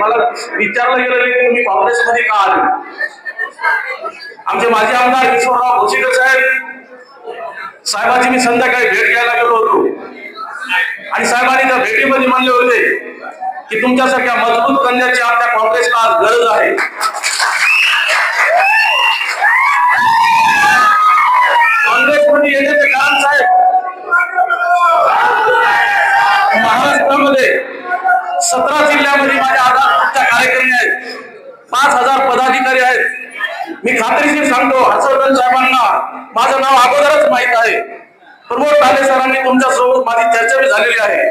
मला विचारलं गेलं की तुम्ही काँग्रेसमध्ये का आले? आमचे माजी आमदार किशोरराव भोसीकर साहेब साहेबांची मी संध्याकाळी भेट घ्यायला गेलो होतो. आणि साहेबांनी त्या भेटीमध्ये म्हणले होते की तुमच्यासारख्या मजबूत कन्याची आपल्या काँग्रेसला आज गरज आहे. जिल्ह्यामध्ये सतरा जिल्ह्यामध्ये माझ्या आधार कार्यकर्ते आहेत. पाच हजार पदाधिकारी आहेत. मी खात्रीशीर सांगतो हर्षवर्धन साहेबांना माझं नाव अगोदरच माहीत आहे. प्रमोद ठाणे सरांनी तुमच्यासोबत माझी चर्चा बी झालेली आहे.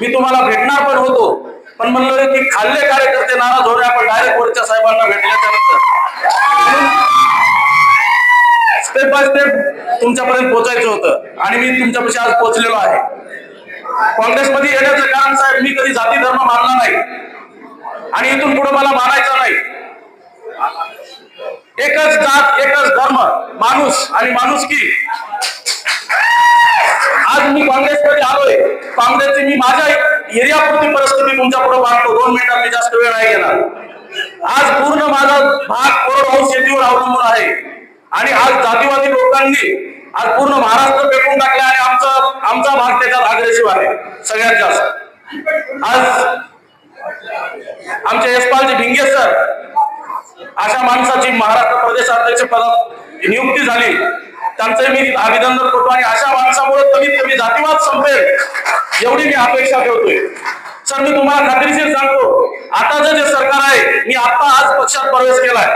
मी तुम्हाला भेटणार पण होतो पण म्हणलं की खाल्ले कार्यकर्ते नाराज होणे आपण डायरेक्ट वरच्या साहेबांना भेटल्याच्या नंतर. स्टेप बाय स्टेप तुमच्यापर्यंत पोहोचायचं होतं आणि मी तुमच्यापाशी आज पोहोचलेलो आहे. काँग्रेसमध्ये येण्याचं कारण साहेब मी कधी जाती धर्म मानला नाही. आणि इथून पुढे मला मानायचं नाही. एकच जात एकच धर्म माणूस आणि माणूस की. आज मी काँग्रेसमध्ये आलोय. काँग्रेसची मी माझ्या एरियापुरती परिस्थिती तुमच्यापुढे मांडतो दोन मिनिटात मी जास्त वेळ नाही घेणार. आज पूर्ण माझा भाग कोरडवाहू शेतीवर अवलंबून आहे. आणि आज जातीवादी लोकांनी आज पूर्ण महाराष्ट्र पेटून टाकला आणि आमचा आमचा भाग त्याच्यात अग्रेसिव्ह आहे. सगळ्यात जास्त. आज आमचे यशपालजी भिंगे सर अशा माणसाची महाराष्ट्र प्रदेश अध्यक्ष पदात नियुक्ती झाली. त्यांचं मी अभिनंदन करतो आणि अशा माणसामुळे कमीत कमी जातीवाद संपेल एवढी मी अपेक्षा ठेवतोय. सर मी तुम्हाला खात्रीशीर सांगतो. आताचं जे सरकार आहे मी आता आज पक्षात प्रवेश केलाय.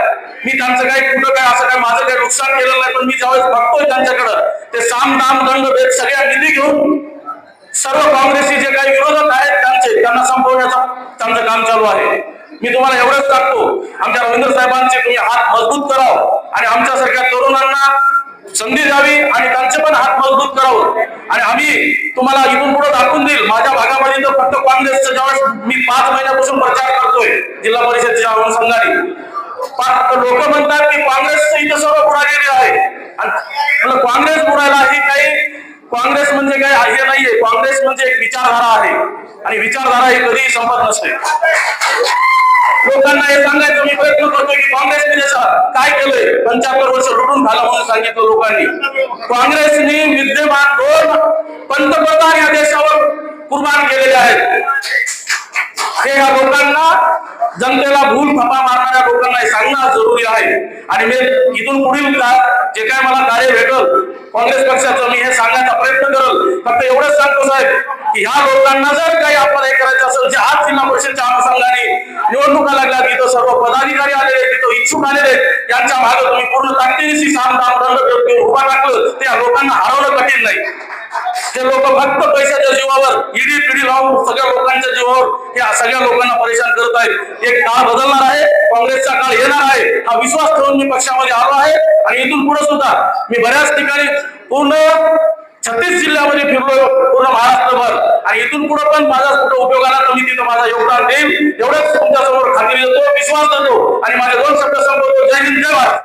मी त्यांचं काही कुठं काय असं काय माझं काही नुकसान केलेलं नाही पण मी ज्यावेळेस बघतोय त्यांच्याकडं ते साम दाम दंड भेद सगळ्या निधी घेऊन सर्व काँग्रेसचे जे काही विरोधक आहेत त्यांचे त्यांना संपवण्याचं त्यांचं काम चालू आहे. मी तुम्हाला एवढंच सांगतो आमच्या रवींद्र साहेबांचे तुम्ही हात मजबूत करावं आणि आमच्यासारख्या तरुणांना संधी द्यावी आणि त्यांचे पण हात मजबूत करावं. आणि आम्ही तुम्हाला इथून पुढे दाखवून देईल माझ्या भागामध्ये तर फक्त काँग्रेसचं ज्यावेळेस मी पाच महिन्यापासून प्रचार करतोय जिल्हा परिषदेच्या अनुषंगाने. लोक म्हणतात की काँग्रेस इथं सर्व बुडालेली आहे. आणि काँग्रेस बुडायला हे काही काँग्रेस म्हणजे काय हे नाहीये. काँग्रेस म्हणजे एक विचारधारा आहे. आणि विचारधारा ही कधीही संपत नसते. लोकांना हे सांगायचं करतोय की काँग्रेसने काय केलंय? पंच्याहत्तर वर्ष लुटून झालं म्हणून सांगितलं लोकांनी. काँग्रेसने विद्यमान दोन पंतप्रधान या देशावर कुर्बान केलेले आहेत. हे या लोकांना जनतेला भूल थपा मारणाऱ्या लोकांना हे सांगणं जरुरी आहे. आणि मी इथून पुढील का जे काय मला कार्य भेटल काँग्रेस पक्षाचं मी हे सांगण्याचा प्रयत्न करल. फक्त एवढंच सांगतो साहेब की ह्या लोकांना जर काही आपण हे करायचं असेल जे आज जिल्हा परिषदच्या अनुषंगाने निवडणुका लागल्या तिथं सर्व पदाधिकारी आलेले आहेत, तिथं इच्छुक आलेले यांच्या मागे तुम्ही पूर्ण ताकदीशी साम दाम दंड उभा टाकलं ते या लोकांना हरवणं कठीण नाही. ते लोक फक्त पैशाच्या जीवावर इडी पिढी लावून सगळ्या लोकांच्या जीवावर या सगळ्या लोकांना परेशान करत आहेत. एक काळ बदलणार आहे काँग्रेसचा काळ येणार आहे हा विश्वास ठेवून मी पक्षामध्ये आलो आहे. आणि इथून पुढे सुद्धा मी बऱ्याच ठिकाणी पूर्ण छत्तीस जिल्ह्यामध्ये फिरलो पूर्ण महाराष्ट्रभर. आणि इथून पुढे पण माझा कुठं मी तिथं माझा योगदान देईल एवढंच तुमच्यासमोर खात्री देतो विश्वास देतो आणि माझे दोन शब्द संपवतो. जय हिंद जय भारत.